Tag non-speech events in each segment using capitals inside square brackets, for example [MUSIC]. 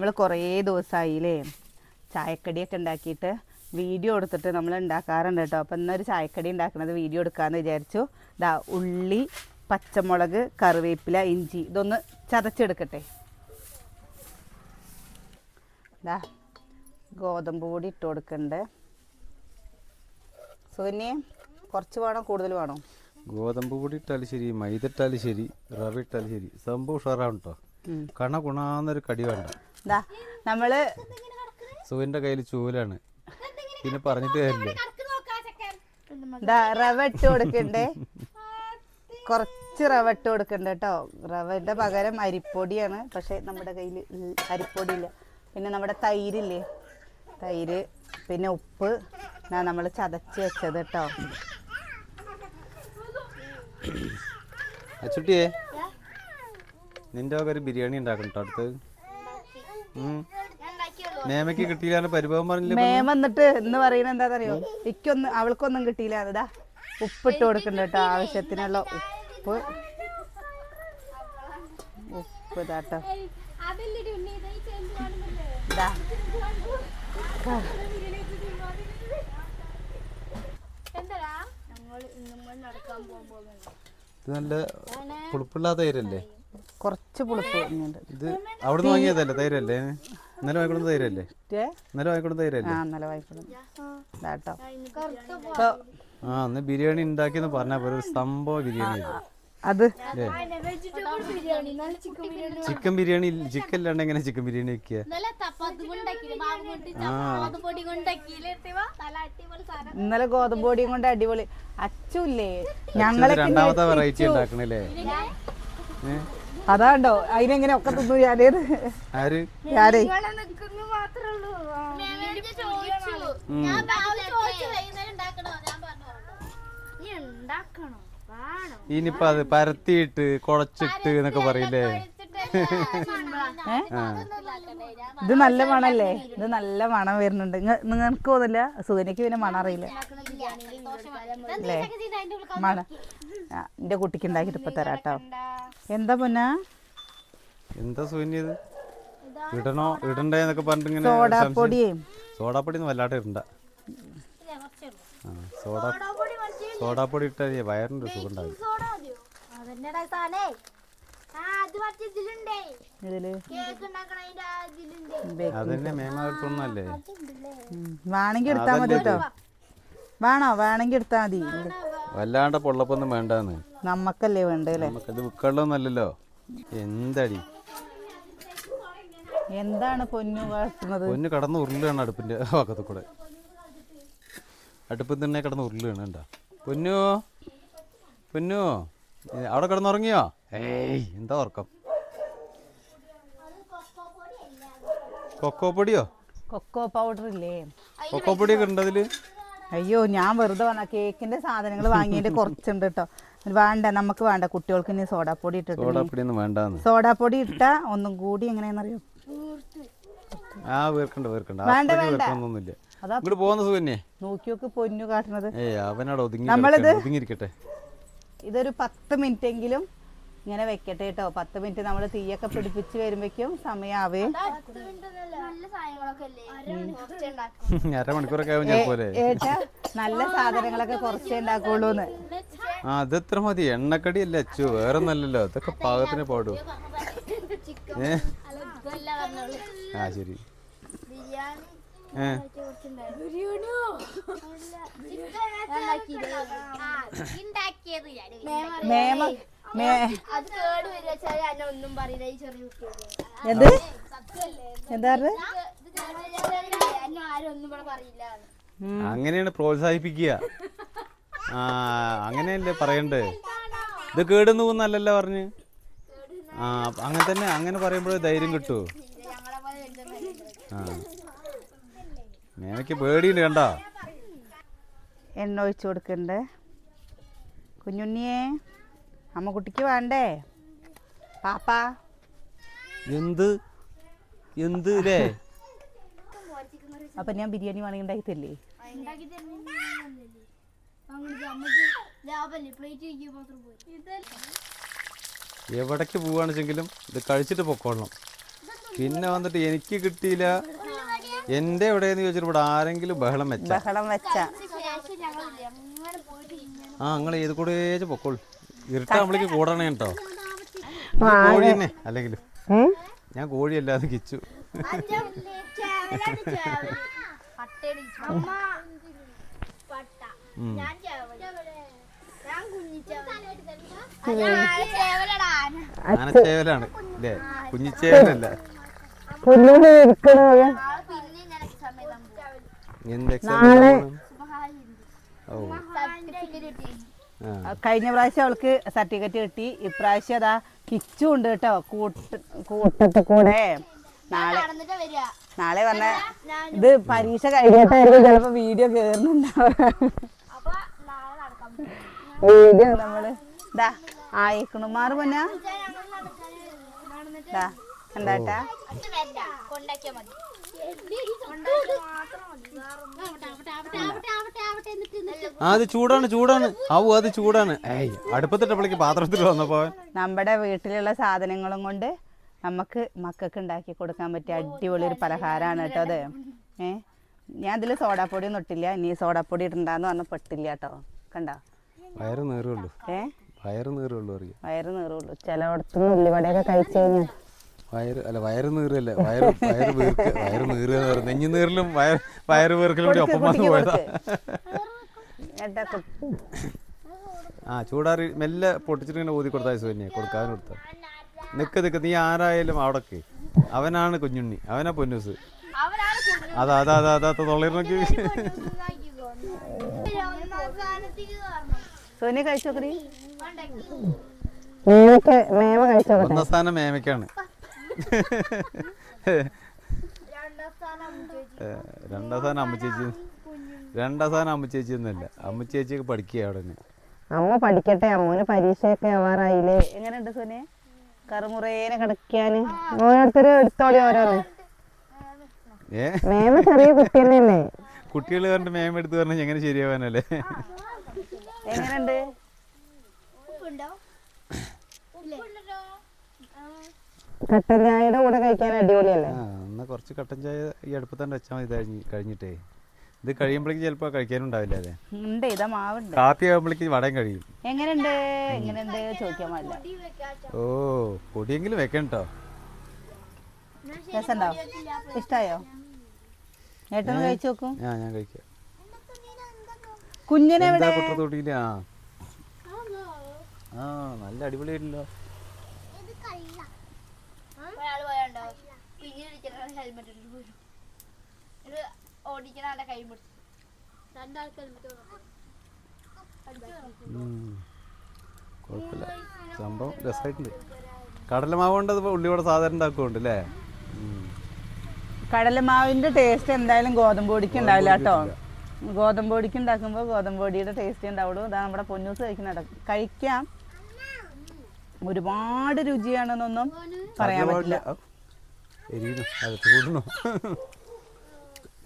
നമ്മൾ കുറേ ദിവസമായില്ലേ ചായക്കടിയൊക്കെ ഉണ്ടാക്കിയിട്ട് വീഡിയോ എടുത്തിട്ട് നമ്മൾ ഉണ്ടാക്കാറുണ്ട് കേട്ടോ. അപ്പം ഇന്നൊരു ചായക്കടി ഉണ്ടാക്കുന്നത് വീഡിയോ എടുക്കാമെന്ന് വിചാരിച്ചു. ദാ ഉള്ളി പച്ചമുളക് കറിവേപ്പില ഇഞ്ചി ഇതൊന്ന് ചതച്ചെടുക്കട്ടെ. ദാ ഗോതമ്പ് പൊടി ഇട്ട് കൊടുക്കണ്ടേ. സുകന്യെ കുറച്ച് വേണോ? കൂടുതൽ വേണോ? ഗോതമ്പ് പൊടി ഇട്ടാലും ശരി മൈദ ഇട്ടാലും ശരി റവ ഇട്ടാലും ശരി. സംഭവം ഉഷാറാണ് കേട്ടോ. കണ ഗുണാന്നൊരു കടി വേണ്ട. നമ്മൾ സുവിന്റെ കയ്യിൽ ചൂലാണ്. പിന്നെ പറഞ്ഞിട്ട് കാര്യമില്ല. ദാ റവ ഇട്ട് കൊടുക്കണ്ടേ? കുറച്ച് റവ ഇട്ട് കൊടുക്കണ്ട കേട്ടോ റവന്റെ പകരം അരിപ്പൊടിയാണ്. പക്ഷെ നമ്മുടെ കയ്യിൽ അരിപ്പൊടി ഇല്ല പിന്നെ നമ്മുടെ തൈരില്ലേ? തൈര് പിന്നെ ഉപ്പ്. നമ്മൾ ചതച്ച് വെച്ചത് കേട്ടോ അച്ചുട്ടിയേ നിന്റെ ഒരു ബിരിയാണി ഉണ്ടാക്കണം കേട്ടോ അടുത്തത് ഉം. മേമയ്ക്ക് കിട്ടിയില്ല പരിഭവം പറഞ്ഞില്ല മേമ എന്നിട്ട് എന്ന് പറയുന്നത് എന്താണെന്നറിയോ? എനിക്കൊന്നും അവൾക്കൊന്നും കിട്ടിയില്ല അതാ ഉപ്പിട്ട് കൊടുക്കണ്ട കേട്ടോ ആവശ്യത്തിനുള്ള ഉപ്പ്. ഉപ്പ് ഇതാട്ടോ ഇതാ ഇത് നല്ല പുളിപ്പില്ലാത്ത തൈരല്ലേ കുറച്ച് പുളിപ്പ് ഇങ്ങോട്ട് ഇത് അവിടെ നിന്ന് വാങ്ങിയതല്ലേ? തൈരല്ലേ? ഇന്നലെ വാങ്ങിക്കൊണ്ട തൈരല്ലേ? ഇന്നലെ തൈരല്ലേ? ആ ആ അന്ന് ബിരിയാണി ഉണ്ടാക്കിയെന്ന് പറഞ്ഞാൽ ഒരു സംഭവ ബിരിയാണി അത്? ചിക്കൻ ബിരിയാണി ചിക്കൻ ഇല്ലാണ്ട് എങ്ങനെ ചിക്കൻ ബിരിയാണി വെക്കുക ഇന്നലെ ഗോതമ്പ് പൊടിയും കൊണ്ട് അടിപൊളി. അച്ചുല്ലേ? ഇത് ഞങ്ങളെ രണ്ടാമത്തെ വെറൈറ്റി ഉണ്ടാക്കണല്ലേ? ഏ? അതാണ്ടോ? അതിനെങ്ങനെ ഒക്കെ തിന്നു ഞാനേത് ആര്? ഞാനേ. ഇനിയിപ്പോ അത് പരത്തിയിട്ട് കുഴച്ചിട്ട് എന്നൊക്കെ പറയില്ലേ? ഇത് നല്ല മണല്ലേ? ഇത് നല്ല മണം വരുന്നുണ്ട്. നിങ്ങൾക്ക് തോന്നില്ല സുഖനയ്ക്ക് പിന്നെ മണം അറിയില്ല. അല്ലേ? മണം എന്റെ കുട്ടിക്ക് ഉണ്ടാക്കിട്ട് ഇപ്പൊ തരാട്ടോ. എന്താ പൊന്ന? എന്താ സൂന്യത് ഇടണോ? ഇടണ്ടേ എന്നൊക്കെ പറഞ്ഞിട്ട് ഇങ്ങനെ. സോഡാപ്പൊടിയേ സോഡാപ്പൊടി ഒന്നും വല്ലാണ്ട് ഇടണ്ട. സോഡാ സോഡ സോഡാപ്പൊടി ഇട്ടാൽ വയറിന്റെ ഒരു സുഖം ഉണ്ടാവും ഇതിൽ അതന്നെ മേമാകത്തൊന്നല്ലേ ഉം. വേണമെങ്കിൽ എടുത്താ മതി കേട്ടോ വേണോ? വേണമെങ്കിൽ എടുത്താ മതി. വല്ലാണ്ട് പൊള്ളപ്പൊന്നും വേണ്ടെന്ന്. നമ്മക്കല്ലേ വേണ്ടല്ലോ അല്ലേ? നമുക്കത് വിൽക്കള്ളൊന്നല്ലല്ലോ എന്തടി? എന്താണ് പൊന്നു വളർത്തുന്നത് പൊന്നു കടന്ന് ഉരുളാണ് അടുപ്പിന്റെ ഭാഗത്തു കൂടെ അടുപ്പിൽ തന്നെ കിടന്ന് ഉരുളാണ് കണ്ട? പൊന്നു? പൊന്നു? അവിടെ കിടന്നുറങ്ങിയോ? ഏയ് എന്താ ഉറക്കം? കൊക്കോ പൊടിയോ? കൊക്കോ പൗഡർ ഇല്ലേ? കൊക്കോ പൊടിയൊക്കെ ഉണ്ട് അതിൽ? അയ്യോ ഞാൻ വെറുതെ വന്ന കേക്കിന്റെ സാധനങ്ങൾ വാങ്ങിയിട്ട് കുറച്ചുണ്ട് കേട്ടോ വേണ്ട നമുക്ക് വേണ്ട. കുട്ടികൾക്ക് ഇനി സോഡാപ്പൊടി വേണ്ടാന്ന്. സോഡാപ്പൊടി ഇട്ടാ ഒന്നും കൂടി എങ്ങനെയാണെന്നറിയോ ആ വേർക്കണ്ട വേർക്കണ്ട. വേണ്ട, വേണ്ട. ഇങ്ങോട്ട് പോകുന്ന സുഖന്നെ നോക്കി നോക്ക് പൊന്നു കാട്ടുന്നത് ഏയ് അവനവിടെ ഒതുങ്ങി നമ്മളിത്. ഒതുങ്ങിയിരിക്കട്ടെ. ഇതൊരു പത്ത് മിനിറ്റ് എങ്കിലും ഇങ്ങനെ വെക്കട്ടെ കേട്ടോ. പത്ത് മിനിറ്റ് നമ്മൾ തീയൊക്കെ പിടിപ്പിച്ച് വരുമ്പോഴേക്കും സമയാവേ. നല്ല സാധനങ്ങളൊക്കെ അല്ലേ അരമണിക്കൂറൊക്കെ ഏട്ടാ നല്ല സാധനങ്ങളൊക്കെ കുറച്ചേ ഉണ്ടാക്കുള്ളൂന്ന്. ആ അത് എത്ര മതി? എണ്ണക്കടി അല്ലേ അച്ചു വേറെ ഒന്നല്ലല്ലോ ഇതൊക്കെ പാകത്തിന് പാടൂ. ഏ? ആ ശരി. എന്ത്? എന്താ. അങ്ങനെയാണ് പ്രോത്സാഹിപ്പിക്കുക. ആ അങ്ങനെയല്ലേ പറയണ്ടേ? ഇത് കേടുന്നു പോകുന്നല്ലല്ലോ പറഞ്ഞ്. ആ അങ്ങനെ തന്നെ അങ്ങനെ പറയുമ്പോഴേ ധൈര്യം കിട്ടുമോ ആ. മേമയ്ക്ക് പേടിയില്ല കണ്ട? എണ്ണ ഒഴിച്ചു കൊടുക്കണ്ടേ. കുഞ്ഞുണ്ണിയെ അമ്മ അമ്മക്കുട്ടിക്ക് വേണ്ടേ? പാപ്പ. എന്ത്? എന്ത് അപ്പൊ ഞാൻ ബിരിയാണി വേണമെങ്കിൽ ഉണ്ടാക്കി തരില്ലേ എവിടേക്ക് പോവാണെങ്കിലും ഇത് കഴിച്ചിട്ട് പൊക്കോളണം. പിന്നെ വന്നിട്ട് എനിക്ക് കിട്ടിയില്ല. എന്റെ എവിടെയെന്ന് ചോദിച്ചിട്ട് ഇവിടെ ആരെങ്കിലും ബഹളം വെച്ച? ബഹളം വെച്ച. ആ നിങ്ങൾ ഏത് കൂടെ പൊക്കോൾ ഇരുട്ടാകുമ്പോഴേക്ക് കൂടണേ കേട്ടോ കോഴി തന്നെ അല്ലെങ്കിൽ ഞാൻ കോഴിയല്ലാതെ കിച്ചു. അഞ്ചല്ലേ ചേവലാണ് ചേവൽ പട്ടേടി അമ്മ എന്ത് ഓ ആ കഴിഞ്ഞ പ്രാവശ്യം അവൾക്ക് സർട്ടിഫിക്കറ്റ് കിട്ടി. ഇപ്രാവശ്യം അതാ കിച്ചു ഉണ്ട് കേട്ടോ. കൂട്ട് കൂട്ടത്തെ കൂടെ. നാളെ നാളെ വന്ന ഇത് പരീക്ഷ കഴിഞ്ഞിട്ടായിരിക്കും ചിലപ്പോ വീഡിയോ കേറുന്നുണ്ടാവുക നാളെ വീഡിയോ നമ്മൾ ഇതാ ആയിക്കണുമാറ് പൊന്നാ. എന്താട്ടാ? കൊണ്ടാക്കിയാ മതി. ആ അത് ചൂടാണ് ചൂടാണ്. ആവു അത് ചൂടാണ്. ഏയ് അടുപ്പത്തിട്ടപ്പോഴേക്ക് പാത്രത്തിൽ വന്നപ്പോ നമ്മുടെ വീട്ടിലുള്ള സാധനങ്ങളും കൊണ്ട് നമുക്ക് മക്കൾക്ക് ഉണ്ടാക്കി കൊടുക്കാൻ പറ്റിയ അടിപൊളി ഒരു പലഹാരമാണ് കേട്ടോ അത്. ഏ? ഞാൻ ഇതിൽ സോഡാപ്പൊടി ഒന്നും ഇട്ടില്ല. ഇനി സോഡാപ്പൊടി ഇടണ്ടെന്ന് പറഞ്ഞ പെട്ടില്ല കേട്ടോ. കണ്ടോ? വയറ് നീറുള്ളൂ ഏ? വയറ് നീറുള്ളൂ വയറ് നീറുള്ളൂ ചിലയിടത്തുനിന്ന് ഉള്ളിവടയൊക്കെ കഴിച്ചു കഴിഞ്ഞാൽ വയറ് അല്ല വയറ് നീറല്ല വയറ് വയറ് വീർക്ക വയറ് നീറുക എന്ന് പറയുന്നത്. നെഞ്ഞു നീറലും വയർ വയറ് വീർക്കലും കൂടി ഒപ്പം വന്ന് പോയതാ. ആ ചൂടാറി മെല്ലെ പൊട്ടിച്ചിട്ട് ഇങ്ങനെ ഊതി കൊടുത്താൽ സുകന്യ കൊടുക്കാൻ കൊടുത്ത. നിക്ക് നിക്ക് നീ ആരായാലും അവിടക്ക്. അവനാണ് കുഞ്ഞുണ്ണി അവനാ പൊന്നൂസ്. അതാ അതാ അതാ അതാ കയറണം സോനിയ കഴിച്ചു മേമ കഴിച്ചു? ഒന്നാം സ്ഥാനം മേമയ്ക്കാണ്. രണ്ടാം സ്ഥാനം അമ്മച്ചേച്ചി രണ്ടാം സ്ഥാനം അമ്മച്ചേച്ചി എന്നല്ല. അമ്മ ചേച്ചിയൊക്കെ പഠിക്കുക അവിടെ തന്നെ. അമ്മ പഠിക്കട്ടെ. അമ്മോന് പരീക്ഷയൊക്കെ ആവാറായില്ലേ? എങ്ങനെയുണ്ട് സോനിയ കറുമുറേനെ കിടക്കാന് ഓരോരുത്തരും എടുത്തോളി ഓരോന്ന്. മേമ ചെറിയ കുട്ടി തന്നെയല്ലേ കുട്ടികൾ കണ്ട് മേമ എടുത്ത് പറഞ്ഞാൽ എങ്ങനെ ശരിയാവാനല്ലേ? എങ്ങനെയുണ്ട്? കട്ടൻ ചായയുടെ കൂടെ കഴിക്കാൻ അടിപൊളിയല്ലേ? ആ എന്നാ കുറച്ച് കട്ടൻ ചായ ഈ അടുപ്പത്തന്നെ വെച്ചാൽ മതി കഴിഞ്ഞ് കഴിഞ്ഞിട്ടേ. ഇത് കഴിയുമ്പോഴേക്ക് ചിലപ്പോൾ കഴിക്കാനുണ്ടാവില്ല അതെ ഉണ്ട് ഇതാ മാവുണ്ട്. കാപ്പി ആകുമ്പോഴേക്ക് വടയും കഴിയും. എങ്ങനെയുണ്ട്? എങ്ങനെയുണ്ട് ചോദിക്കാൻ പാടില്ല. ഓ പൊടിയെങ്കിലും വെക്കണം കേട്ടോ രസമുണ്ടോ ഇഷ്ടായോ? ഏട്ടൊന്ന് കഴിച്ചു നോക്കും. ആ ഞാൻ കഴിക്കാം. കുഞ്ഞിനെ എന്താ കുട്ടത്തോട്ടിയില്ല ആ. ആ നല്ല അടിപൊളിയായിട്ടല്ലോ. ഒരാൾ പോയാണ്ടോ? പിന്നീട് ഹെൽമെറ്റ് ഇട്ടിട്ട് പോരും. ഇത് ഓടിക്കണ ആളുടെ കൈ പിടിച്ചു. രണ്ടാൾക്ക് ഹെൽമെറ്റ് ഉം. കുഴപ്പമില്ല. സംഭവം രസമായിട്ടുണ്ട് കടലമാവ് കൊണ്ട് അത് ഉള്ളിയോടെ സാധാരണ ഉണ്ടാക്കുന്നുണ്ട് അല്ലേ? കടലമാവിന്റെ ടേസ്റ്റ് എന്തായാലും ഗോതമ്പ് പൊടിക്ക് ഉണ്ടാവില്ല കേട്ടോ. ഗോതമ്പ് പൊടിക്ക് ഉണ്ടാക്കുമ്പോൾ ഗോതമ്പ് പൊടിയുടെ ടേസ്റ്റ് ഉണ്ടാവുള്ളൂ. ഇതാ നമ്മുടെ പൊന്നൂസ് കഴിക്കുന്ന കഴിക്കാം. ഒരുപാട് രുചിയാണെന്നൊന്നും പറയാൻ പറ്റില്ല.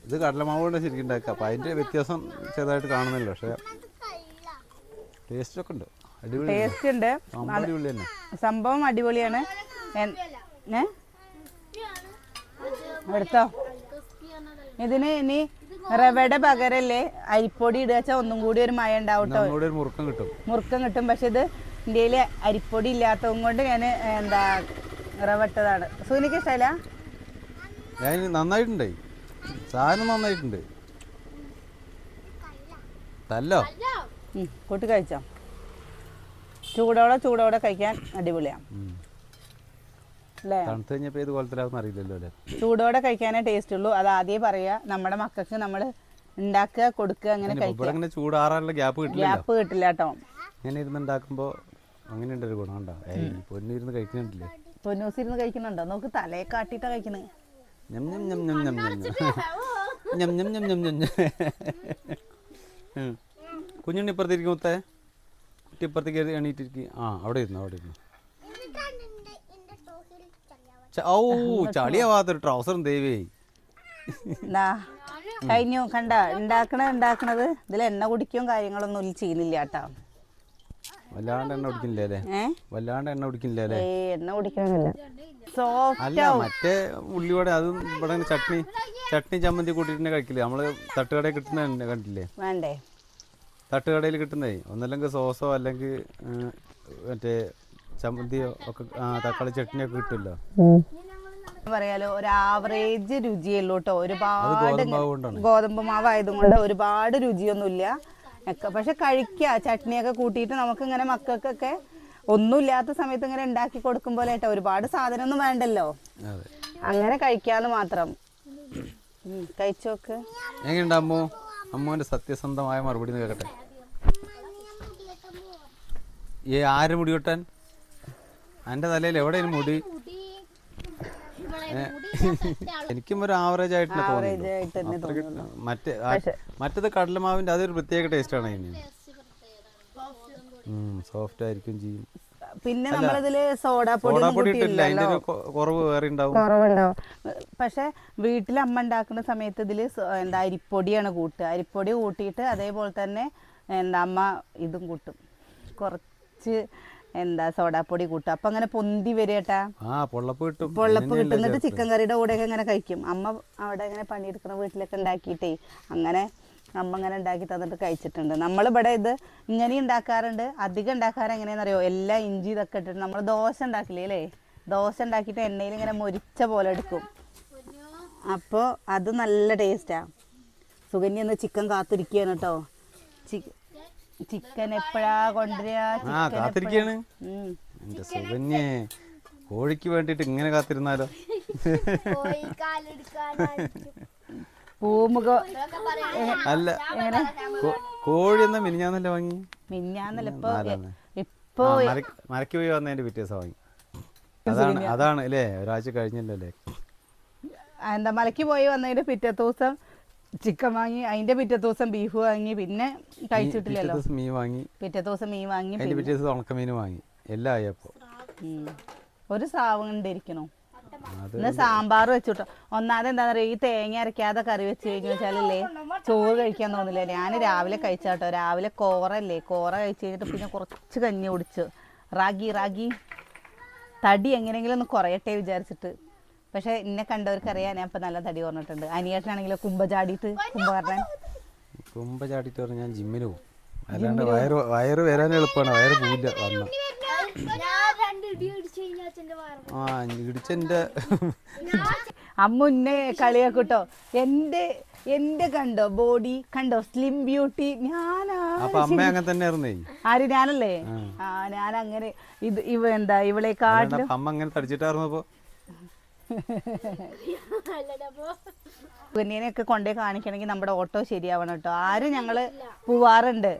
ഇത് കടലമാവ് കൊണ്ട് ശരിക്കും ഉണ്ടാക്കുക. അപ്പം അതിന്റെ വ്യത്യാസം ചെറുതായിട്ട് കാണുന്നില്ല. പക്ഷേ ടേസ്റ്റൊക്കെ ഉണ്ട്. അടിപൊളി ടേസ്റ്റ് ഉണ്ട്. സംഭവം അടിപൊളി തന്നെ. സംഭവം അടിപൊളിയാണ്. എടുത്തോ? ഇതിന് ഇനി റവയുടെ പകരല്ലേ? അരിപ്പൊടി ഇടുക ഒന്നും കൂടി ഒരു മയ ഉണ്ടാവും കേട്ടോ ഒരു മുറുക്കം കിട്ടും. മുറുക്കം കിട്ടും. പക്ഷെ ഇത് ഇന്ത്യയിൽ അരിപ്പൊടി ഇല്ലാത്തതും കൊണ്ട് ഞാൻ എന്താ റവ ഇട്ടതാണ് സൂനിക്ക് ഇഷ്ടമല്ല ഞാൻ നന്നായിട്ടുണ്ട്. സാധനം നന്നായിട്ടുണ്ട്. തല്ലോ. കൂട്ടി കഴിച്ചോ? ചൂടോടെ ചൂടോടെ കഴിക്കാൻ അടിപൊളിയാണ് തണുത്ത് കഴിഞ്ഞപ്പോൾ ഏത് കോലത്തിലാവുന്ന അറിയില്ലല്ലോ അല്ലേ? ചൂടോടെ കഴിക്കാനേ ടേസ്റ്റ് ഉള്ളൂ. അത് ആദ്യം പറയുക നമ്മുടെ മക്കൾക്ക് നമ്മൾ ഉണ്ടാക്കുക കൊടുക്കുക അങ്ങനെ കഴിക്കുക. ചൂടാറാനുള്ള ഗ്യാപ്പ് കിട്ടില്ല ഗ്യാപ്പ് കിട്ടില്ല കേട്ടോ ഇങ്ങനെ ഇരുന്ന് ഉണ്ടാക്കുമ്പോൾ അങ്ങനെയുണ്ട് ഒരു ഗുണം ഉണ്ടോ ഏയ് പൊന്നിരുന്ന് കഴിക്കുന്നുണ്ടല്ലേ പൊന്നൂസിരുന്ന് കഴിക്കുന്നുണ്ടോ? നോക്ക് തലയെ കാട്ടിട്ടാ കഴിക്കുന്നത് ഞം ഞം ഞം ഞം ഞം ഞം. ഞം ഞം ഞം ഞം ഞം. കുഞ്ഞുണ്ണി ഇപ്പുറത്തിരിക്കും മുത്തേ. കുട്ടി ഇപ്പുറത്തേക്ക് എണീറ്റിരിക്കും. ആ അവിടെ ഇരുന്നു അവിടെ ഇരുന്നു. ഔ ചളിയാവാത്തൊരു ട്രൗസറും ദേവേ. കഴിഞ്ഞു. കണ്ട ഉണ്ടാക്കണ ഉണ്ടാക്കണത് ഇതിൽ എണ്ണ കുടിക്കും കാര്യങ്ങളൊന്നും ഇതിൽ ചെയ്യുന്നില്ല കേട്ടോ. വല്ലാണ്ട് എണ്ണ കുടിക്കില്ലേ വല്ലാണ്ട് എണ്ണ കുടിക്കില്ലേ എണ്ണ കുടിക്കണമെന്നില്ല. സോഫ്റ്റ് അല്ല മറ്റേ ഉള്ളിവട അതും ഇവിടെ ചട്നി ചട്നി ചമ്മന്തി കൂട്ടിട്ട് കഴിക്കില്ലേ? നമ്മൾ തട്ടുകടയിൽ കിട്ടുന്ന കണ്ടില്ലേ? വേണ്ടേ? തട്ടുകടയിൽ കിട്ടുന്നേ ഒന്നല്ലെങ്കിൽ സോസോ അല്ലെങ്കിൽ മറ്റേ ചമ്മന്തിയോ ഒക്കെ തക്കാളി ചട്നിയൊക്കെ കിട്ടുമല്ലോ? പറയാലോ ഒരു ആവറേജ് രുചിയുള്ളൂ കേട്ടോ. ഒരുപാട് ഗോതമ്പ് മാവായതുകൊണ്ട് ഒരുപാട് രുചിയൊന്നുമില്ല. ഒക്കെ. പക്ഷെ കഴിക്കുക ചട്നിയൊക്കെ കൂട്ടിയിട്ട് നമുക്ക് ഇങ്ങനെ മക്കൾക്കൊക്കെ ഒന്നുമില്ലാത്ത സമയത്ത് ഇങ്ങനെ ഉണ്ടാക്കി കൊടുക്കുമ്പോൾ ഏട്ടാ ഒരുപാട് സാധനമൊന്നും വേണ്ടല്ലോ. അങ്ങനെ കഴിക്കാന്ന് മാത്രം. കഴിച്ചോക്ക് എങ്ങനെയുണ്ട് അമ്മു? അമ്മുവിന്റെ സത്യസന്ധമായ മറുപടി കേൾക്കട്ടെ? ഏ ആര് മുടി എന്റെ തലയിൽ എവിടെയാണ് മുടി? എനിക്കും ഒരു ആവറേജ് ആയിട്ട് തോന്നുന്നു. മറ്റേ മറ്റേത് കടലമാവിന്റെ അതൊരു പ്രത്യേക ടേസ്റ്റ് ആണ് അതിന്. സോഫ്റ്റ് ആയിരിക്കും ചെയ്യും. പിന്നെ നമ്മളിതിൽ സോഡാപ്പൊടി സോഡാപ്പൊടി ഇട്ടില്ല അതിന്റെ ഒരു കുറവ് വേറെ ഉണ്ടാവും. കുറവുണ്ടാവും. പക്ഷെ വീട്ടിൽ അമ്മ ഉണ്ടാക്കുന്ന സമയത്ത് ഇതിൽ എന്താ അരിപ്പൊടിയാണ് കൂട്ടുക. അരിപ്പൊടി കൂട്ടിയിട്ട് അതേപോലെ തന്നെ എന്താ അമ്മ ഇതും കൂട്ടും. കുറച്ച് എന്താ സോഡാപ്പൊടി കൂട്ടും അപ്പൊ അങ്ങനെ പൊന്തി വരേട്ടാ പൊള്ളപ്പ് കിട്ടും. പൊള്ളപ്പ് കിട്ടുന്നിട്ട് ചിക്കൻ കറിയുടെ കൂടെയൊക്കെ ഇങ്ങനെ കഴിക്കും. അമ്മ അവിടെ ഇങ്ങനെ പണിയെടുക്കുന്ന വീട്ടിലൊക്കെ ഉണ്ടാക്കിയിട്ടേ അങ്ങനെ അമ്മ ഇങ്ങനെ ഉണ്ടാക്കി തന്നിട്ട് കഴിച്ചിട്ടുണ്ട്. നമ്മളിവിടെ ഇത് ഇങ്ങനെ ഉണ്ടാക്കാറുണ്ട്. അധികം ഉണ്ടാക്കാറ് എങ്ങനെയാണെന്നറിയോ? എല്ലാ ഇഞ്ചി ഇതൊക്കെ ഇട്ടിട്ട് നമ്മൾ ദോശ ഉണ്ടാക്കില്ലേ അല്ലേ? ദോശ ഉണ്ടാക്കിയിട്ട് എണ്ണയിൽ ഇങ്ങനെ മൊരിച്ച പോലെ എടുക്കും. അപ്പോൾ അത് നല്ല ടേസ്റ്റാ സുകന്യ ഒന്ന് ചിക്കൻ കാത്തിരിക്കുകയാണ് കേട്ടോ ചിക്കൻ എപ്പോഴാ കൊണ്ടുവരിക? ആ ചിക്കൻ കാത്തിരിക്കാണ്. എന്റെ സുകന്യേ കോഴിക്ക് വേണ്ടിട്ട് ഇങ്ങനെ കാത്തിരുന്നാലോ? [LAUGHS] പൂമുഖം അല്ല കോ- കോഴി എന്നാ മിനിഞ്ഞാന്നല്ലേ വാങ്ങി? മിന്നാന്നല്ല ഇപ്പൊ നാലാന്ന്. ഇപ്പൊ ആ, മരക്ക് മരക്ക് പോയി വന്നതിന്റെ പിറ്റേ ദിവസം വാങ്ങി അതാണ് അതാണ് അല്ലേ? ഒരാഴ്ച കഴിഞ്ഞല്ലോ അല്ലേ എന്താ മലയ്ക്ക് പോയി വന്നതിന്റെ പിറ്റേ ദിവസം ചിക്കൻ വാങ്ങി അതിന്റെ പിറ്റത്തെ ദിവസം ബീഫ് വാങ്ങി പിന്നെ പിറ്റേ കഴിച്ചിട്ടില്ലല്ലോ മീൻ വാങ്ങി. പിറ്റേ ദിവസം മീൻ വാങ്ങി അതിന്റെ പിറ്റേ ദിവസം ഉണക്കമീൻ വാങ്ങി. എല്ലാം ആയപ്പോ. ഒരു സ്രാവ് ഉണ്ടിരിക്കണോ ഇന്ന് സാമ്പാർ വെച്ചിട്ടോ. ഒന്നാമത് എന്താ പറയുക ഈ തേങ്ങ അരക്കാതെ കറി വെച്ച് കഴിഞ്ഞു വെച്ചാലല്ലേ ചോറ് കഴിക്കാൻ തോന്നില്ല. ഞാൻ രാവിലെ കഴിച്ചാട്ടോ. രാവിലെ കോറല്ലേ കോറ കഴിച്ച് കഴിഞ്ഞിട്ട് പിന്നെ കുറച്ച് കഞ്ഞി കുടിച്ചു. റാഗി റാഗി. തടി എങ്ങനെയെങ്കിലും ഒന്ന് കുറയട്ടെ വിചാരിച്ചിട്ട്. പക്ഷെ എന്നെ കണ്ടവർക്ക് അറിയാം ഞാൻ ഇപ്പൊ നല്ല തടി പറഞ്ഞിട്ടുണ്ട് അനിയേട്ടനാണെങ്കിലോ കുമ്പ ചാടിയിട്ട് കുംഭകർണൻ കുമ്പ ചാടിയിട്ട് പറഞ്ഞ ഞാൻ ജിമ്മിന് പോകും അല്ലാണ്ട് വയറ് വയറ് വരാൻ എളുപ്പമാണ് വയറ് പോയില്ല വന്ന. ഞാൻ ആ ഇടിച്ചെന്റെ അമ്മ ഉന്നെ കളിയാക്കൂട്ടോ എന്റെ എന്റെ കണ്ടോ ബോഡി? കണ്ടോ സ്ലിം ബ്യൂട്ടി? ഞാനാ അപ്പൊ അമ്മ അങ്ങനെ തന്നെ ആയിരുന്നേ ആര് ഞാനല്ലേ? ആ. ഞാൻ അങ്ങനെ ഇത് ഇവ എന്താ ഇവളെ കാട്ടിലും അമ്മ അങ്ങനെ തടിച്ചിട്ടായിരുന്നപ്പോ കുഞ്ഞിനെയൊക്കെ കൊണ്ടേ കാണിക്കണമെങ്കിൽ നമ്മുടെ ഓട്ടോ ശരിയാവണം കേട്ടോ. ആരും ഞങ്ങൾ പോവാറുണ്ട്.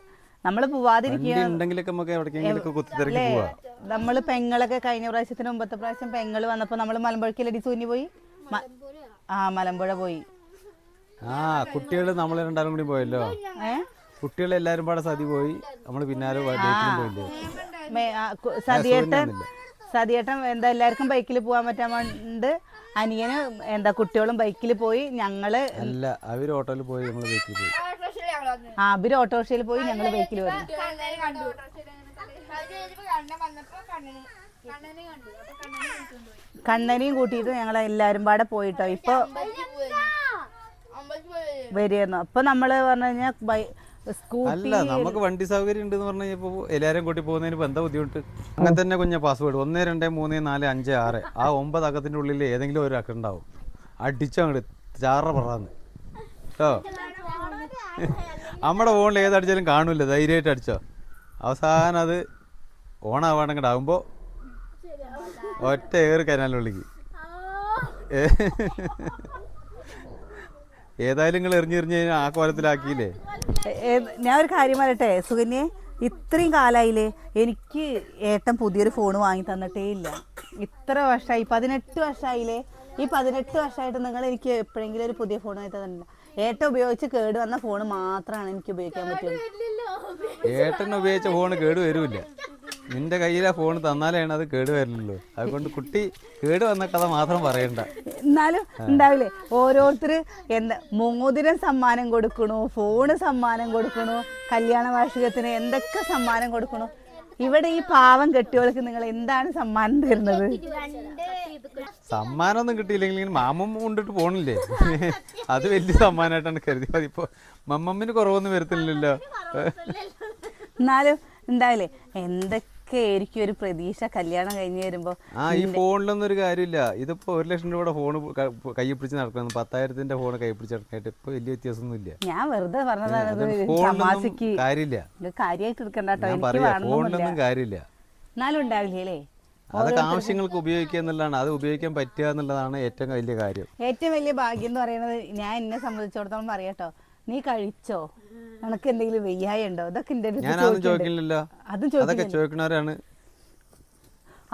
നമ്മൾ പോവാതിരിക്കുക വണ്ടി ഉണ്ടെങ്കിലൊക്കെ നമുക്ക് എവിടേക്കെങ്കിലൊക്കെ കുത്തിത്തിരക്കി അല്ലേ? പോവാ. നമ്മൾ പെങ്ങളൊക്കെ കഴിഞ്ഞ പ്രാവശ്യത്തിന് മുമ്പത്തെ പ്രാവശ്യം പെങ്ങൾ വന്നപ്പോ നമ്മൾ മലമ്പുഴക്കിലടി സൂന്യ പോയി? ആ മലമ്പുഴ പോയി. ആ കുട്ടികൾ നമ്മൾ രണ്ടാളും കൂടി പോയല്ലോ. കുട്ടികൾ എല്ലാരും പാടെ സതി പോയി. നമ്മൾ പിന്നാലെ സതിയേട്ടൻ സതിയേട്ടൻ എന്താ എല്ലാവർക്കും ബൈക്കിൽ പോകാൻ പറ്റാൻ വേണ്ടി അനിയന് എന്താ കുട്ടികളും ബൈക്കിൽ പോയി ഞങ്ങൾ അല്ല അവർ ഓട്ടോയിൽ പോയി നമ്മൾ ബൈക്കിൽ പോയി. ഞങ്ങൾ വന്നു ആ അവർ ഓട്ടോറിക്ഷയിൽ പോയി ഞങ്ങൾ ബൈക്കിൽ വന്നു. കണ്ണനെയും കൂട്ടിയിട്ട് ഞങ്ങൾ എല്ലാരും പാടെ പോയിട്ടോ. ഇപ്പൊ വരികയായിരുന്നു. അപ്പൊ നമ്മൾ പറഞ്ഞു കഴിഞ്ഞാൽ അല്ല നമുക്ക് വണ്ടി സൗകര്യം ഉണ്ടെന്ന് പറഞ്ഞു കഴിഞ്ഞപ്പോ എല്ലാരും കൂട്ടി പോകുന്നതിന് ഇപ്പൊ എന്താ ബുദ്ധിമുട്ട്? അങ്ങനെ തന്നെ കുഞ്ഞ പാസ്വേഡ് ഒന്ന് രണ്ട് മൂന്ന് നാല് അഞ്ച് ആറ്. ആ ഒമ്പത് അക്കത്തിന്റെ ഉള്ളിൽ ഏതെങ്കിലും ഒരു അക്ക ഉണ്ടാവും. അടിച്ചങ്ങോട്ട് ചാറ പറന്ന്. കേട്ടോ നമ്മുടെ ഫോണിൽ ഏതടിച്ചാലും കാണൂല. ധൈര്യമായിട്ട് അടിച്ചോ. അവസാനം അത് ഓണാവാണെങ്കിൽ ആകുമ്പോൾ ഒറ്റ ഏറ് കനാലുള്ളിക്ക് ഏ. ഏതായാലും നിങ്ങൾ എറിഞ്ഞെറിഞ്ഞ് ആ കോലത്തിലാക്കിയില്ലേ? ഞാൻ ഒരു കാര്യം പറയട്ടെ സുകന്യെ? ഇത്രയും കാലായില്ലേ എനിക്ക് ഏട്ടൻ പുതിയൊരു ഫോൺ വാങ്ങി തന്നിട്ടേ ഇല്ല. ഇത്ര വർഷമായി പതിനെട്ട് വർഷമായില്ലേ ഈ പതിനെട്ട് വർഷമായിട്ട് നിങ്ങൾ എനിക്ക് എപ്പോഴെങ്കിലും ഒരു പുതിയ ഫോൺ വാങ്ങി തന്നിട്ടില്ല ഏട്ടൻ ഉപയോഗിച്ച് കേട് വന്ന ഫോൺ മാത്രമാണ് എനിക്ക് ഉപയോഗിക്കാൻ പറ്റുന്നത് ഏട്ടൻ ഉപയോഗിച്ച ഫോൺ കേട് വരൂല നിന്റെ കയ്യിലെ ഫോൺ തന്നാലാണ് അത് കേട് വരില്ലല്ലോ അതുകൊണ്ട് കുട്ടി കേട് വന്ന കഥ മാത്രം പറയണ്ട. എന്നാലും ഉണ്ടാവില്ലേ? ഓരോരുത്തർ എന്താ മോതിരം സമ്മാനം കൊടുക്കണു ഫോണ് സമ്മാനം കൊടുക്കണു കല്യാണ വാർഷികത്തിന് എന്തൊക്കെ സമ്മാനം കൊടുക്കണു. ഇവിടെ ഈ പാവം കെട്ടിയോൾക്ക് നിങ്ങൾ എന്താണ് സമ്മാനം തരുന്നത്? സമ്മാനമൊന്നും കിട്ടിയില്ലെങ്കിൽ മാമം കൊണ്ടിട്ട് പോണില്ലേ? അത് വലിയ സമ്മാനമായിട്ടാണ് കരുതി അതിപ്പോ മമ്മമ്മിന് കുറവൊന്നും വരത്തില്ലല്ലോ. എന്നാലും എന്തായാലേ എന്തൊക്കെ ആയിരിക്കും ഒരു പ്രതീക്ഷ. കല്യാണം കഴിഞ്ഞ് വരുമ്പോ ആ ഈ ഫോണിലൊന്നും ഒരു കാര്യമില്ല. ഇതിപ്പോ ഒരു ലക്ഷം രൂപയുടെ ഫോൺ കൈ പിടിച്ച് നടക്കണം. പത്തായിരത്തിന്റെ ഫോൺ കൈ പിടിച്ച് നടക്കാനായിട്ട് ഇപ്പൊ വലിയ വ്യത്യാസമൊന്നും ഇല്ല ഞാൻ വെറുതെ പറഞ്ഞതാണ് കാര്യമില്ല. കാര്യമായിട്ട് എടുക്കണ്ട ഫോണിലൊന്നും എന്നാലും ഉണ്ടാവില്ലേ അതൊക്കെ ആവശ്യങ്ങൾക്ക് ഉപയോഗിക്കുക എന്നുള്ളതാണ്. അത് ഉപയോഗിക്കാൻ പറ്റുക എന്നുള്ളതാണ് ഏറ്റവും വലിയ കാര്യം. ഏറ്റവും വലിയ ഭാഗ്യം എന്ന് പറയുന്നത് ഞാൻ എന്നെ സംബന്ധിച്ചിടത്തോളം പറയാട്ടോ നീ കഴിച്ചോ? നിനക്ക് എന്തെങ്കിലും വെയ്യായ ഉണ്ടോ ഇതൊക്കെ എന്റെ അടുത്ത്. ചോദിക്കില്ലല്ലോ അതും അതൊക്കെ ചോദിക്കണവരാണ്.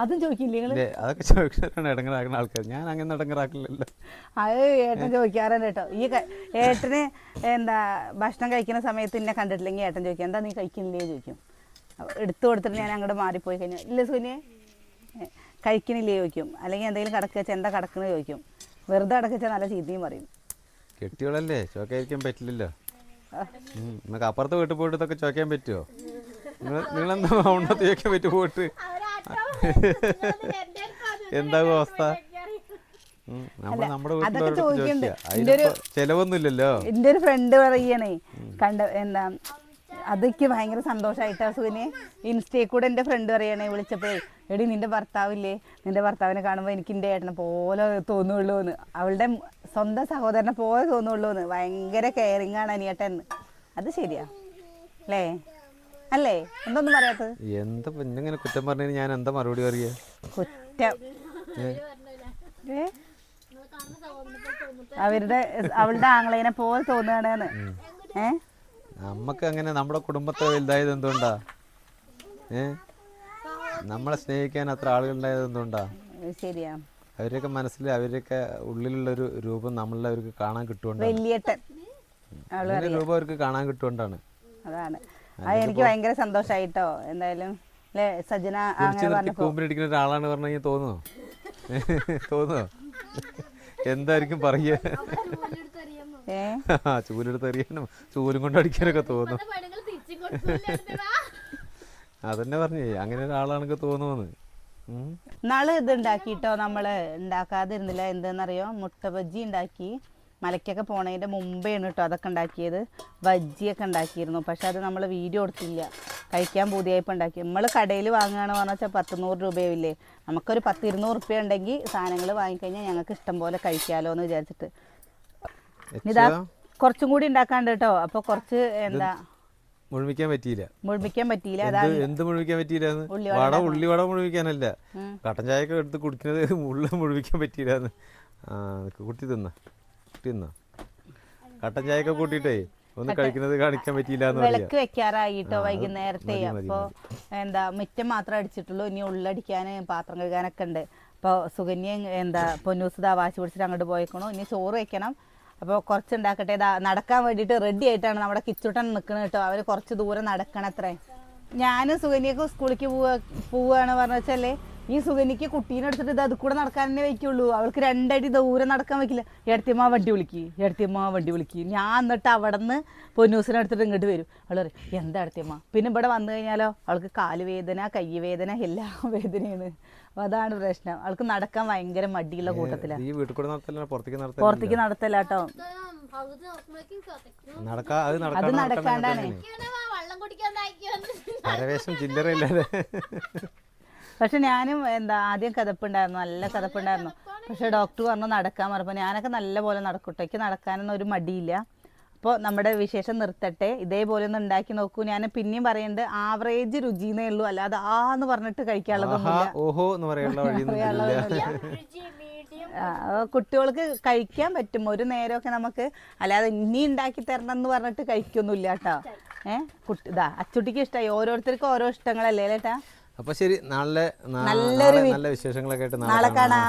അതും ചോദിക്കില്ല അതൊക്കെ ചോദിക്കണവരാണ് ഇടങ്ങറാക്കുന്ന ആൾക്കാർ ഞാൻ അങ്ങനെ ഇടങ്ങറാക്കില്ലല്ലോ അത് ഏട്ടൻ ചോദിക്കാറുണ്ട് കേട്ടോ. ഈ ഏട്ടന് എന്താ ഭക്ഷണം കഴിക്കുന്ന സമയത്ത് എന്നെ കണ്ടിട്ടില്ലെങ്കിൽ ഏട്ടൻ ചോദിക്കും എന്താ നീ കഴിക്കുന്നില്ലേ? ചോദിക്കും. എടുത്തു കൊടുത്തിട്ട് ഞാൻ അങ്ങോട്ട് മാറിപ്പോയി കഴിഞ്ഞു ഇല്ല സുനിയെ കഴിക്കണില്ലേ? ചോദിക്കും. അല്ലെങ്കിൽ എന്തെങ്കിലും കടക്കുക എന്താ കിടക്കുന്നത് ചോദിക്കും. വെറുതെ അടക്കിച്ചാൽ നല്ല ചീത്തയും പറയും. കെട്ടിയോളല്ലേ ചോക്കായിരിക്കാൻ പറ്റില്ലല്ലോ. നിങ്ങൾക്ക് അപ്പുറത്ത് വീട്ടിൽ പോയിട്ട് ഇതൊക്കെ ചോക്കാൻ പറ്റുമോ നിങ്ങൾ നിങ്ങളെന്താ ഉണ്ണത്ത് ചോക്കാൻ പറ്റുമോ പോയിട്ട് എന്താകും അവസ്ഥ? ചെലവൊന്നും നമ്മൾ എന്റെ അതൊക്കെ ചോദിക്കണ്ട്. ചെലവൊന്നുമില്ലല്ലോ. ഒരു ഫ്രണ്ട് പറയണേ കണ്ട എന്താ അതൊക്കെ ഭയങ്കര സന്തോഷമായിട്ടാ സുവിനെ ഇൻസ്റ്റയിൽ കൂടെ എന്റെ ഫ്രണ്ട് പറയണേ വിളിച്ചപ്പോൾ എടി നിന്റെ ഭർത്താവില്ലേ? നിന്റെ ഭർത്താവിനെ കാണുമ്പോൾ എനിക്ക് എന്റെ ഏട്ടനെ പോലെ തോന്നുള്ളൂ എന്ന് അവളുടെ സ്വന്തം സഹോദരനെ പോലെ തോന്നുള്ളൂ എന്ന് ഭയങ്കര കെയറിങ് ആണ് അനിയേട്ടൻ. അത് ശരിയാ. അല്ലേ? അല്ലേ? എന്തൊന്നും പറയാത്തത്? എന്താ ഇങ്ങനെ കുറ്റം പറഞ്ഞു ഞാൻ എന്താ മറുപടി പറയുക കുറ്റം? അവരുടെ അവളുടെ ആംഗ്ലേനെ പോലെ തോന്നുകയാണെന്ന്. ഏ? നമുക്ക് അങ്ങനെ നമ്മുടെ കുടുംബത്തെ വലുതായത് എന്തുകൊണ്ടാ? ഏ? നമ്മളെ സ്നേഹിക്കാൻ അത്ര ആളുകളുണ്ടായത് എന്തുകൊണ്ടാ? ശരിയാ. അവരൊക്കെ മനസ്സിൽ അവരൊക്കെ ഉള്ളിലുള്ള ഒരു രൂപം നമ്മളവർക്ക് കാണാൻ കിട്ടുകൊണ്ടാണ്. രൂപം അവർക്ക് കാണാൻ കിട്ടുകൊണ്ടാണ്. അതാണ്. അത് എനിക്ക് ഭയങ്കര സന്തോഷായിട്ടോ എന്തായാലും. അല്ലേ സജന അങ്ങനെ കൂമ്പിലടിക്കുന്ന ഒരാളാണ് പറഞ്ഞു തോന്നുന്നു തോന്നുമോ എന്തായിരിക്കും പറയുക? ചൂലെടുത്ത് എറിയാനും ചൂലും കൊണ്ട് അടിക്കാനൊക്കെ തോന്നും. അതന്നെ പറഞ്ഞേ അങ്ങനെ ഒരാളാണെങ്കിൽ തോന്നുമെന്ന്. ഉം. നാളെ ഇത് ഉണ്ടാക്കിട്ടോ നമ്മൾ? ഉണ്ടാക്കാതിരുന്നില്ല എന്തെന്നറിയോ? മുട്ട ബജ്ജി ഉണ്ടാക്കി. മലയ്ക്കൊക്കെ പോണതിന്റെ മുമ്പേണ് കേട്ടോ അതൊക്കെ ഉണ്ടാക്കിയത് ബജ്ജിയൊക്കെ ഉണ്ടാക്കിയിരുന്നു പക്ഷെ അത് നമ്മൾ വീഡിയോ എടുത്തില്ല. കഴിക്കാൻ പുതിയായിപ്പോൾ ഉണ്ടാക്കി നമ്മൾ കടയിൽ വാങ്ങുകയാണ് പറഞ്ഞാൽ വെച്ചാൽ പത്ത് നൂറ് രൂപയില്ലേ നമുക്കൊരു പത്ത് ഇരുന്നൂറ് റുപ്യ ഉണ്ടെങ്കിൽ സാധനങ്ങൾ വാങ്ങിക്കഴിഞ്ഞാൽ ഞങ്ങൾക്ക് ഇഷ്ടം പോലെ കഴിക്കാമല്ലോ എന്ന് വിചാരിച്ചിട്ട് ഇതാ കുറച്ചും കൂടി ഉണ്ടാക്കാണ്ട് കേട്ടോ അപ്പോൾ കുറച്ച് എന്താ? മുഴുമിക്കാൻ പറ്റിയില്ല. മുഴുമിക്കാൻ പറ്റിയില്ല. അതാണ് എന്ത് മുഴുമിക്കാൻ പറ്റിയില്ല വട ഉള്ളി വട മുഴുമിക്കാനല്ല കട്ടൻ കട്ടൻ ചായയൊക്കെ എടുത്ത് കുടിക്കുന്നത് ഉള്ള മുഴുമിക്കാൻ പറ്റിയില്ല കുട്ടി തിന്ന. തിന്ന കട്ടൻ ചായയൊക്കെ കൂട്ടിയിട്ടേ ഒന്ന് കഴിക്കുന്നത് കാണിക്കാൻ പറ്റിയില്ല വിളക്ക് വെക്കാറായിട്ടോ വൈകുന്നേരത്തെ? അപ്പോൾ എന്താ മുറ്റം മാത്രം അടിച്ചിട്ടുള്ളൂ ഇനി ഉള്ളടിക്കാൻ പാത്രം കഴുകാനൊക്കെ ഉണ്ട്. അപ്പോൾ സുകന്യ എന്താ പൊന്നൂസ് ദാ വാശി പിടിച്ചിട്ട് അങ്ങോട്ട് പോയേക്കണു. ഇനി ചോറ് വെക്കണം. അപ്പോൾ കുറച്ച് ഉണ്ടാക്കട്ടെ ഇതാ നടക്കാൻ വേണ്ടിയിട്ട് റെഡി ആയിട്ടാണ് നമ്മുടെ കിച്ചുട്ടൻ നിൽക്കുന്നത് കേട്ടോ. അവർ കുറച്ച് ദൂരം നടക്കണത്രേ. ഞാൻ സുകന്യക്കും സ്കൂളിലേക്ക് പോവുക പോവുകയാണ് പറഞ്ഞു വെച്ചാലേ ഈ സുഗനിക്ക് കുട്ടീനെ എടുത്തിട്ട് ഇത് അത് കൂടെ നടക്കാൻ തന്നെ വയ്ക്കുള്ളൂ. അവൾക്ക് രണ്ടടി ദൂരം നടക്കാൻ വയ്ക്കില്ല. എടത്തിയമ്മ വണ്ടി വിളിക്ക്. എടത്തിയമ്മ വണ്ടി വിളിക്ക്. ഞാൻ എന്നിട്ട് അവിടെ നിന്ന് പൊന്നൂസിനെ എടുത്തിട്ട് ഇങ്ങോട്ട് വരും. അവൾ പറയും എന്താ എടത്തിയമ്മ പിന്നെ ഇവിടെ വന്നു കഴിഞ്ഞാലോ? അവൾക്ക് കാൽ വേദന കൈ വേദന എല്ലാ [LAUGHS] വേദനയാണ്. അപ്പോൾ അതാണ് പ്രശ്നം. അവൾക്ക് നടക്കാൻ ഭയങ്കര മടിയുള്ള കൂട്ടത്തിലാണ് ഈ വീട്ടിൽ കൂടെ നടത്തല്ല പുറത്തേക്ക് നടത്തല്ല പുറത്തേക്ക് നടത്തല്ല കേട്ടോ നടക്കാ അത് അത് നടക്കാണ്ട് നടക്കാണ്ടാണ്. വെള്ളം [LAUGHS] [LAUGHS] പക്ഷെ ഞാനും എന്താ ആദ്യം കഥപ്പുണ്ടായിരുന്നു നല്ല കഥപ്പുണ്ടായിരുന്നു. പക്ഷെ ഡോക്ടർ പറഞ്ഞു നടക്കാൻ പറഞ്ഞപ്പോൾ ഞാനൊക്കെ നല്ല പോലെ നടക്കട്ടെ എനിക്ക് നടക്കാനൊന്നും ഒരു മടിയില്ല. അപ്പോൾ നമ്മുടെ വിശേഷം നിർത്തട്ടെ. ഇതേപോലെ ഒന്ന് ഉണ്ടാക്കി നോക്കൂ. ഞാൻ പിന്നെയും പറയുന്നുണ്ട് ആവറേജ് രുചിന്നേ ഉള്ളൂ. അല്ലാതെ ആ എന്ന് പറഞ്ഞിട്ട് കഴിക്കാനുള്ളതൊന്നും കഴിക്കാനുള്ളതൊന്നുമില്ല കുട്ടികൾക്ക് കഴിക്കാൻ പറ്റും. ഒരു നേരമൊക്കെ നമുക്ക് അല്ലാതെ ഇനി ഉണ്ടാക്കി തരണം എന്ന് പറഞ്ഞിട്ട് കഴിക്കൊന്നുമില്ല കേട്ടോ. ഏഹ് കുട്ടി ഇതാ അച്ചുട്ടിക്ക് ഇഷ്ടമായി ഓരോരുത്തർക്കും ഓരോ ഇഷ്ടങ്ങളല്ലേ ചേട്ടാ അപ്പൊ ശരി നാളെ നല്ലൊരു നല്ല വിശേഷങ്ങളൊക്കെ ആയിട്ട് നാളെ കാണാ.